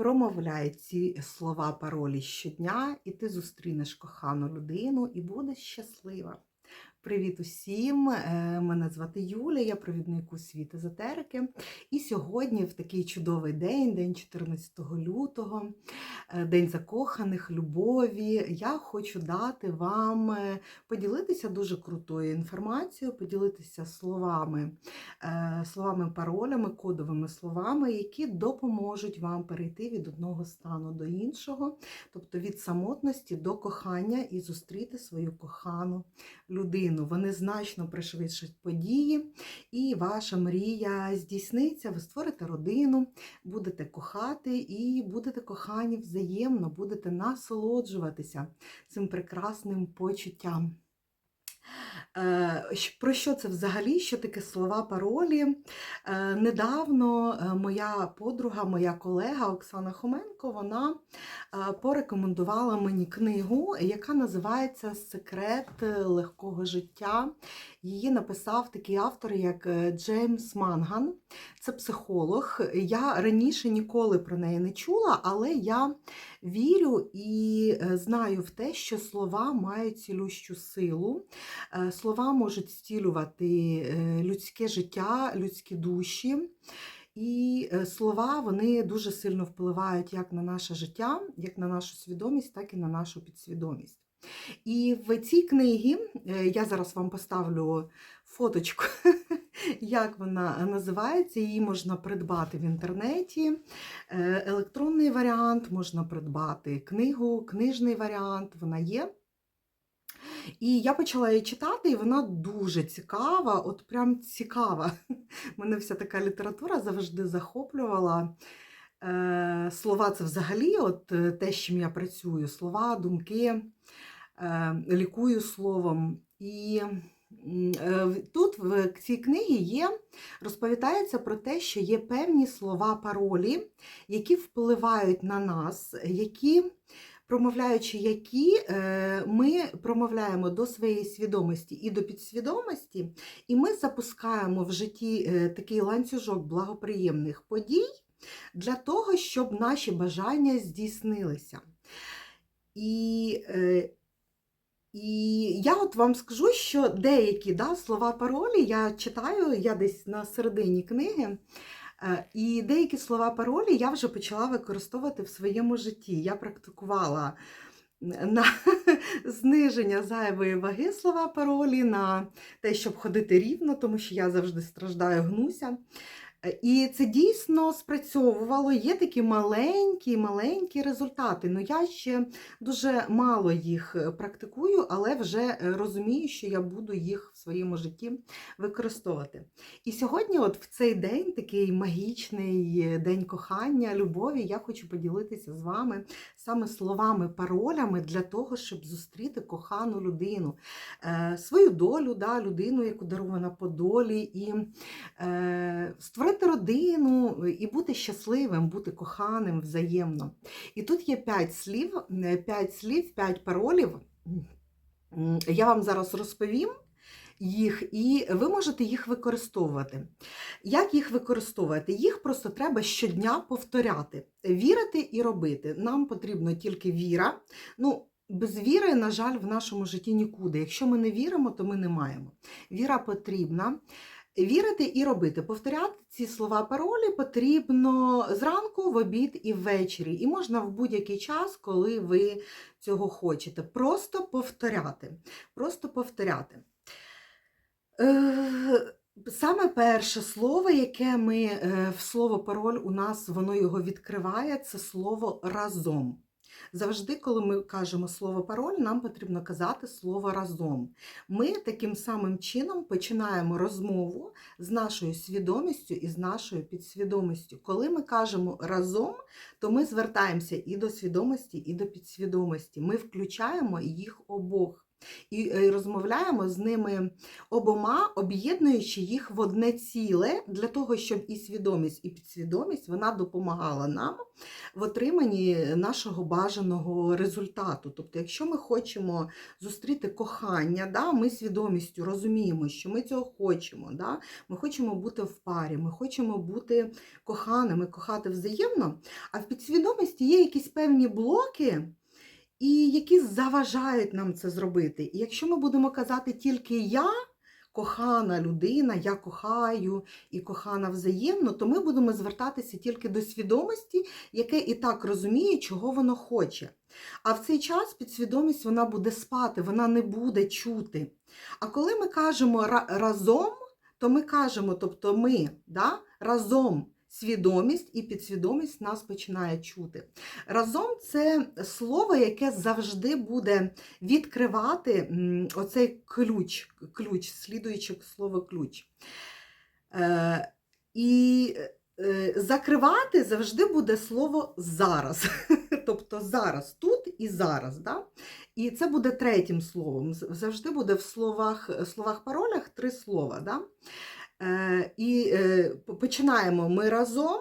Промовляй ці слова паролі щодня, і ти зустрінеш кохану людину і будеш щаслива. Привіт усім! Е, Мене звати Юля, я провідник у світ езотерики. І сьогодні, в такий чудовий день, день 14 лютого, е, день закоханих, любові, я хочу дати вам е, поділитися дуже крутою інформацією, поділитися словами, словами, паролями, кодовими словами, які допоможуть вам перейти від одного стану до іншого, тобто від самотності до кохання і зустріти свою кохану людину. Вони значно пришвидшать події, і ваша мрія здійсниться. Ви створите родину, будете кохати і будете кохані взаємно, будете насолоджуватися цим прекрасним почуттям. Е, Про що це взагалі? Що таке слова паролі? Е, Недавно е, моя подруга, моя колега Оксана Хоменко, вона порекомендувала мені книгу, яка називається Секрет легкого життя. Її написав такий автор, як Джеймс Манган. Це психолог. Я раніше ніколи про неї не чула, але я вірю і е, знаю в те, що слова мають цілющу силу. Е, Слова можуть зцілювати е, людське життя, людські душі. І слова вони дуже сильно впливають як на наше життя, як на нашу свідомість, так і на нашу підсвідомість. І в цій книгі я зараз вам поставлю фоточку, як вона називається. Її можна придбати в інтернеті. Е, Електронний варіант, можна придбати книгу, книжний варіант, вона є. І я почала її читати, і вона дуже цікава, от прям цікава. Мене вся така література завжди захоплювала. Е, Слова це взагалі от е, те, з чим я працюю. Слова, думки, лікую словом. І тут в цій книгі є, розповідається про те, що є певні слова паролі, які впливають на нас, які промовляючи які, е, ми промовляємо до своєї свідомості і до підсвідомості, і ми запускаємо в житті е, такий ланцюжок благоприємних подій для того, щоб наші бажання здійснилися. І, е, і я от вам скажу, що деякі да, слова паролі я читаю, я десь на середині книги. Е, І деякі слова паролі я вже почала використовувати в своєму житті. Я практикувала на зниження зайвої ваги слова паролі, на те, щоб ходити рівно, тому що я завжди страждаю, гнуся. І це дійсно спрацьовувало. Є такі маленькі, маленькі результати. Ну я ще дуже мало їх е, практикую, але вже е, розумію, що я буду їх в своєму житті використовувати. І сьогодні, от в цей день, такий магічний е, день кохання, любові, я хочу поділитися з вами саме словами, паролями для того, щоб зустріти кохану людину, свою долю, да, людину, яку дарована по долі, і е, створити родину, і бути щасливим, бути коханим взаємно. І тут є п'ять слів, е, п'ять слів, п'ять паролів. Я вам зараз розповім їх, і ви можете їх використовувати. Як їх використовувати? Їх просто треба щодня повторяти, вірити і робити. Нам потрібно тільки віра. Ну, без віри, на жаль, в нашому житті нікуди. Якщо ми не віримо, то ми не маємо. Віра потрібна. Вірити і робити. Повторяти ці слова паролі потрібно зранку, в обід і ввечері. І можна в будь-який час, коли ви цього хочете. Просто повторяти. Просто повторяти. Е, Саме перше слово, яке ми е, в слово пароль у нас воно його відкриває, це слово разом. Завжди, коли ми кажемо слово пароль, нам потрібно казати слово разом. Ми таким самим чином починаємо розмову з нашою свідомістю і з нашою підсвідомістю. Коли ми кажемо разом, то ми звертаємося і до свідомості, і до підсвідомості. Ми включаємо їх обох. І е, розмовляємо з ними обома, об'єднуючи їх в одне ціле для того, щоб і свідомість, і підсвідомість вона допомагала нам в отриманні нашого бажаного результату. Тобто, якщо ми хочемо зустріти кохання, да, ми свідомістю розуміємо, що ми цього хочемо. Да, Ми хочемо бути в парі, ми хочемо бути коханими, кохати взаємно, а в підсвідомості є якісь певні блоки і які заважають нам це зробити. І якщо ми будемо казати тільки я, кохана людина, я кохаю і кохана взаємно, то ми будемо звертатися тільки до свідомості, яке і так розуміє, чого воно хоче. А в цей час підсвідомість вона буде спати, вона не буде чути. А коли ми кажемо разом, то ми кажемо, тобто ми да, разом свідомість і підсвідомість нас починає чути. Разом це слово, яке завжди буде відкривати оцей ключ, ключ, слідуючи слово ключ. Е, і е, закривати завжди буде слово зараз. Тобто зараз, тут і зараз. Да? І це буде третім словом. Завжди буде в словах, словах паролях три слова. Да? Е, і е, починаємо ми разом.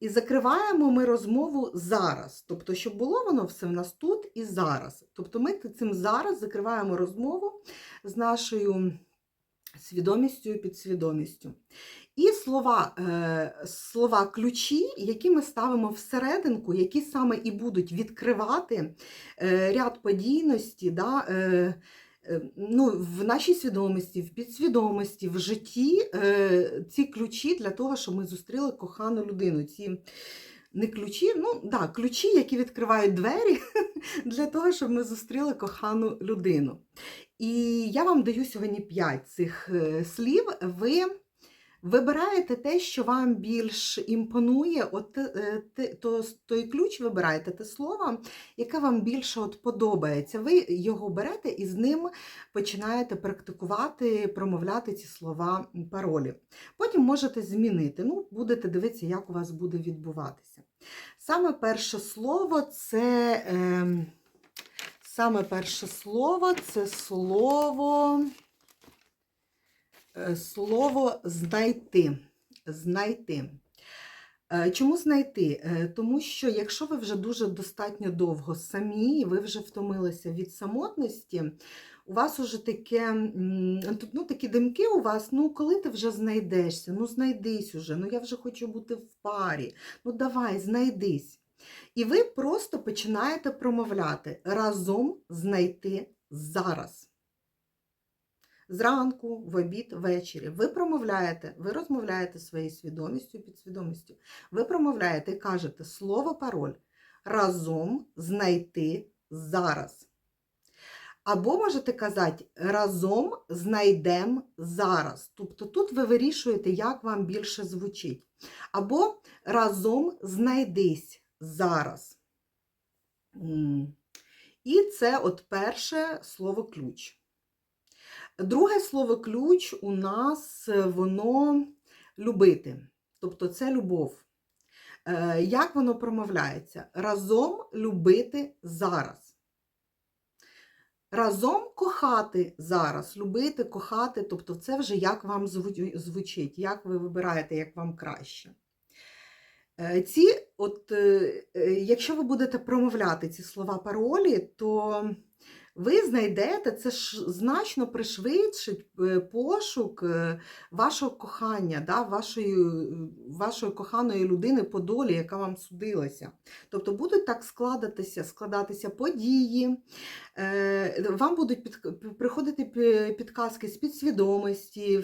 І закриваємо ми розмову зараз. Тобто, щоб було воно все в нас тут і зараз. Тобто ми цим зараз закриваємо розмову з нашою свідомістю і підсвідомістю. І слова, е, слова ключі, які ми ставимо всерединку, які саме і будуть відкривати ряд подійності, да, ну, в нашій свідомості, в підсвідомості, в житті е, ці ключі для того, щоб ми зустріли кохану людину. Ці не ключі, ну да, ключі, які відкривають двері для того, щоб ми зустріли кохану людину. І я вам даю сьогодні 5 цих е, слів. Ви вибираєте те, що вам більш імпонує, от е, то, той ключ вибираєте те слово, яке вам більше от подобається. Ви його берете і з ним починаєте практикувати, промовляти ці слова паролі. Потім можете змінити. Ну, будете дивитися, як у вас буде відбуватися. Саме перше слово це. Е, Саме перше слово це слово, слово знайти. Знайти. Е, Чому знайти? Е, Тому що якщо ви вже дуже достатньо довго самі, ви вже втомилися від самотності, у вас уже таке, ну, такі димки у вас, ну коли ти вже знайдешся, ну знайдись уже, ну я вже хочу бути в парі, ну давай, знайдись. І ви просто починаєте промовляти разом знайти зараз. Зранку, в обід, ввечері. Ви промовляєте, ви розмовляєте своєю свідомістю, підсвідомістю. Ви промовляєте і кажете слово пароль разом знайти зараз. Або можете казати разом знайдемо зараз. Тобто тут ви вирішуєте, як вам більше звучить. Або разом знайдись зараз. І це от перше слово ключ. Друге слово ключ у нас е, воно любити. Тобто це любов. Е, Як воно промовляється? Разом любити зараз. Разом кохати зараз, любити, кохати, тобто це вже як вам звучить, як ви вибираєте, як вам краще. Е, Ці, от, якщо ви будете промовляти ці слова паролі, то ви знайдете, це ж значно пришвидшить е, пошук е, вашого кохання, да, вашої, е, вашої коханої людини по долі, яка вам судилася. Тобто будуть так складатися, складатися події, вам будуть під, приходити підказки з підсвідомості,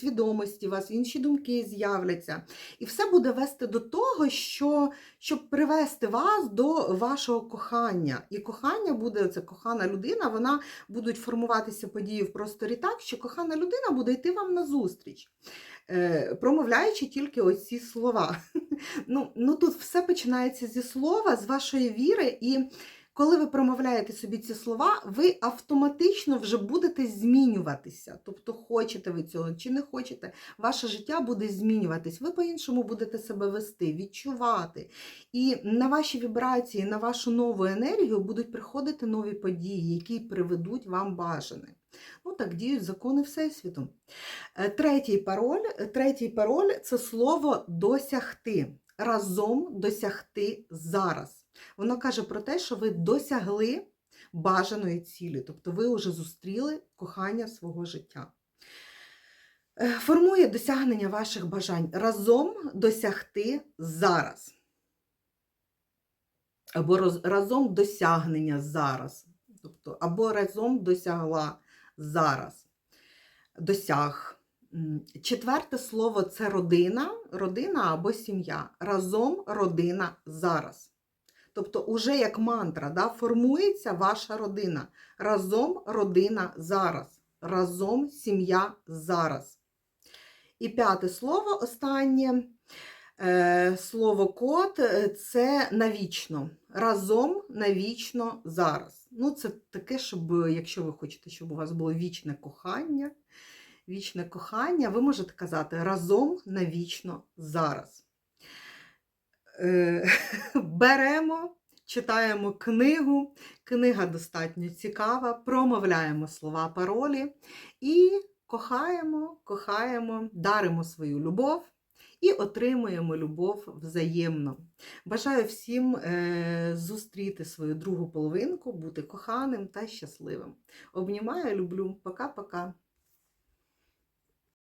свідомості, вас інші думки з'являться. І все буде вести до того, що, щоб привести вас до вашого кохання. І кохання буде, це кохана людина, вона будуть формуватися події в просторі так, що кохана людина буде йти вам на зустріч, е, промовляючи тільки оці слова. Ну, ну тут все починається зі слова, з вашої віри. І коли ви промовляєте собі ці слова, ви автоматично вже будете змінюватися. Тобто, хочете ви цього чи не хочете, ваше життя буде змінюватись. Ви по-іншому будете себе вести, відчувати. І на ваші вібрації, на вашу нову енергію будуть приходити нові події, які приведуть вам бажане. Ну, так діють закони Всесвіту. Е, Третій пароль, третій пароль це слово досягти. Разом досягти зараз. Воно каже про те, що ви досягли бажаної цілі, тобто ви вже зустріли кохання свого життя. Е, Формує досягнення ваших бажань. Разом досягти зараз. Або роз- разом досягнення зараз. Тобто, або разом досягла зараз. Досяг. Четверте слово це родина, родина або сім'я. Разом родина зараз. Тобто, уже як мантра, да, формується ваша родина. Разом родина зараз. Разом сім'я зараз. І п'яте слово, останнє е, слово код це навічно. Разом навічно зараз. Ну, це таке, щоб, якщо ви хочете, щоб у вас було вічне кохання, вічне кохання, ви можете казати разом навічно зараз. Е, Беремо, читаємо книгу. Книга достатньо цікава, промовляємо слова паролі і кохаємо, кохаємо, даримо свою любов і отримуємо любов взаємно. Бажаю всім е, зустріти свою другу половинку, бути коханим та щасливим. Обнімаю, люблю. Пока-пока.